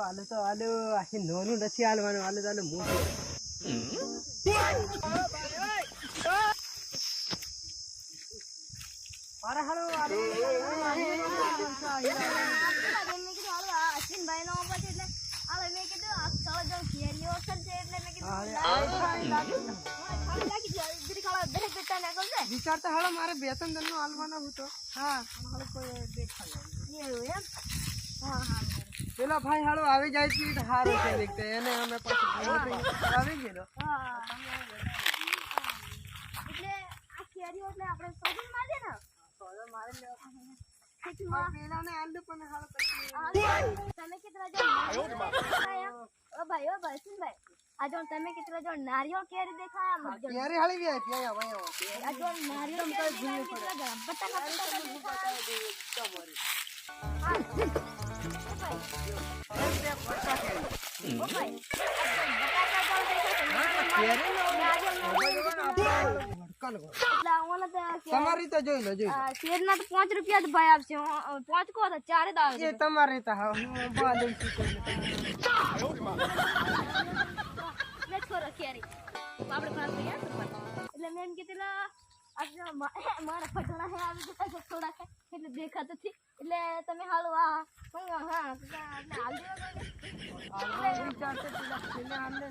આલુ તો આલે આખી નોનું નથી હાલવાનું આલે તો. આલે મોટું અરે હાલો અશ્વિનભાઈ નો અવાજ એટલે હાલો મેં કીધું આ સૌ જણ ને વિચાર તો હાલો મારે બે ત્રણ જણ નો હાલવાનો હા કોઈ દેખાય એવું એમ હા હા પેલો ભાઈ હાલો આવી જાય છે તો હારો છે દેખતે એને અમે પાછું ભાગો થઈ આવી ગયેલો હા એટલે આ કેરીઓ એટલે આપણે સૌથી માં છે ને ખેતીમાં પેલા ને આલુ પણ હાલો પછી હા, તમે કેટલા જણ દેખાયા? ઓ ભાઈ ઓ ભાઈ સુનભાઈ આ જો તમે કેટલા જણ નારિયેળ કેરી દેખાયા મત જણ. ક્યારે હાલી ગયા ત્યાં ભાઈ આ જો નારિયેળ દેખાયા, કેટલા જણ? બટાકા બટાકા દેખાયા. હા. ઓ ભાઈ, ઓ ભાઈ, આ જો બટાકા જણ દેખાય છે, નારિયેળ નો દેખાય. એટલે આ ઓલા તો કે- તમારી તો જોઈ લો જોઈ લો આ શેરના તો પાંચ રૂપિયા જ ભાઈ આપશે અ, અ, પાંચ કહો તો ચારે જ આવે એ તમારી તો હા હું બા લઈ છું લે છોરો કેરી આપણે ભાગ લઈએ ને ભાઈ. એટલે મેં એમ કીધું લા, આ જો મા- મારા પટોળા હે આવી ગયા છે થોડા હે એટલે દેખાતું નથી એટલે તમે હાલો આ હું હા એટલે હાલ દેવા વિચાર તો પેલા છેલ્લે આલે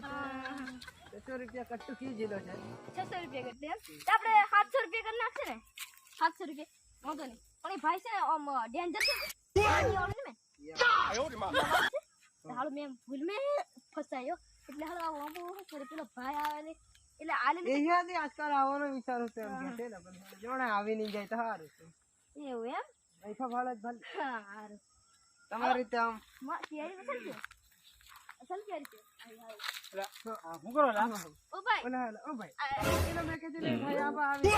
છે બસો રૂપિયા કટ્ટુ કીધેલો છે છસો રૂપિયા કેટલે એમ તો આપણે સાતસો રૂપિયા કરી નાખશે ને સાતસો રૂપિયા વાંધો નહીં પણ એ ભાઈ છે ને આમ ડેન્જર છે પાણી વાળું ને મેં તો હાલો મેં ભૂલ મેં ફસાયો એટલે હાલો આ વાંબો શું કરે પેલો ભાઈ આવે ને એટલે આલે અહીંયાથી આજકાલ આવવાનો વિચાર હતો એમ કે છે ને પણ જોણે આવી નહીં જાય તો સારું છે. એવું એમ? પૈસા ભાડે જ ભલે. સારું. તમારી રીતે આમ. માં કેરી અસલ છે. અસલ કેરી છે હાય, હાય. કરો લા ઓ ભાઈ. ઓલા ઓલા, ઓ ભાઈ. આ- મેં કીધું ને ભાઈ આબા આવી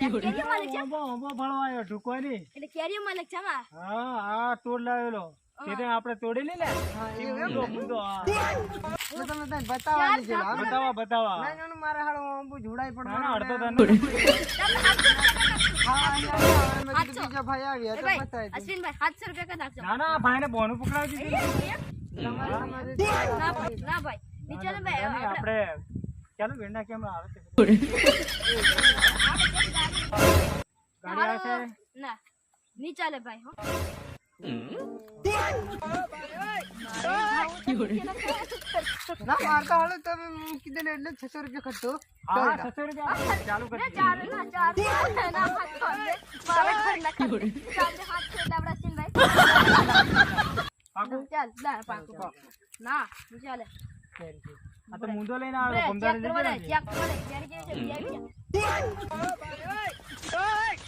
કેરીઓ માલિક છે? અંબો અંબો ભણવા આવ્યો ની એટલે કેરીઓ માલિક છે આમાં? હા આ તોડ લાવેલો. તેને આપણે તોડી લે ને? હા એવું એમ હા એટલે તને બતાવવાની છે બતાવા બતાવા. ના મારે હાલો જોડાઈ તને. ભાઈ આવ્યા તો ભાઈ બતાવી અશ્વિનભાઈ સાતસો રૂપિયા કરી ના ના ભાઈને બોનું પકડાવી દીધું. એમ? તમારી તમારી રીતે ના ભાઈ ના ભાઈ. નીચે આપણે ચાલો વેરના કેમ આવે છે? ગાડી આવે છે ના ની ચાલે ભાઈ હો. ના મારતા હાલો તમે હું કીધું ને એટલે છસો રૂપિયા ખર્ચો ના ચાલે આ તો લઈને લઈ જાય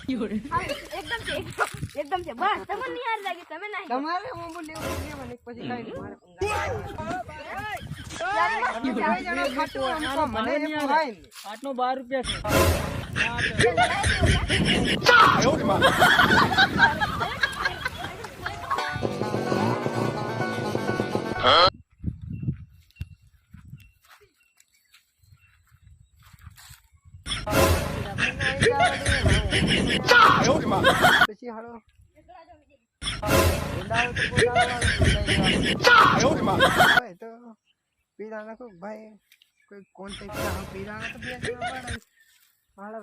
ચેક છે એકદમ છે એકદમ છે બસ તમને નહીં હાર લાગે તમે નહીં તમારે લેવું પછી કઈ મારે બાર રૂપિયા છે પછી હાલો તો. ભાઈ કોઈ ભાઈ કોઈ કોન્ટેક્ટ ના પીરાના તો બે વાળા વાળા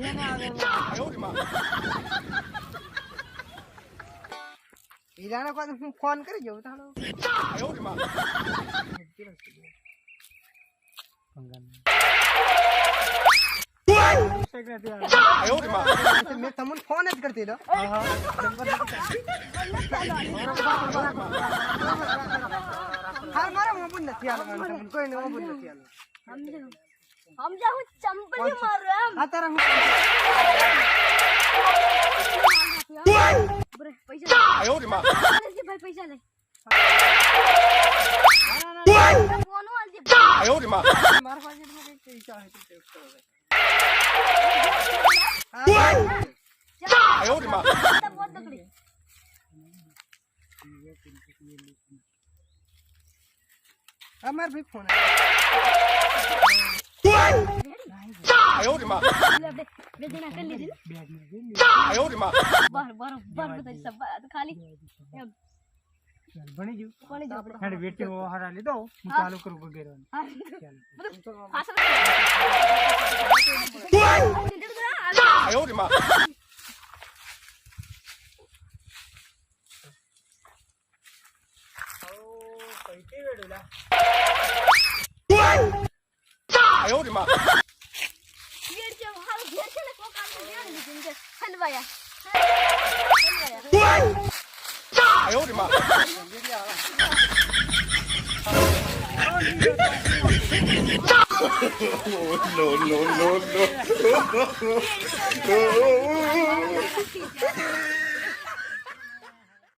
એવું આવે એમાં. હું ફોન કરી જવું તારો मी थांबून फोनच करते हा मारा मोबून नथी आला मला थांबून कोई नाही मोबून नथी आला हम जाऊ चंपली मारू हम हा तर हम बरे पैसे आयो रे मा भाई पैसे आले એટલું કંઈક પૈસા હોય તો તે કરો ભાઈ. હા, ચાલ બોલ તકડી અમાર ભાઈ ફોન ખાલી એમ ચાલ, ભણી ગયું કોને જો આપણે હેડ વેટી ઓહારા લીધો હું હા. ચાલુ કરું વગેરે હા ચાલ બધું પાછળ આ નીંદર No, no, no, no.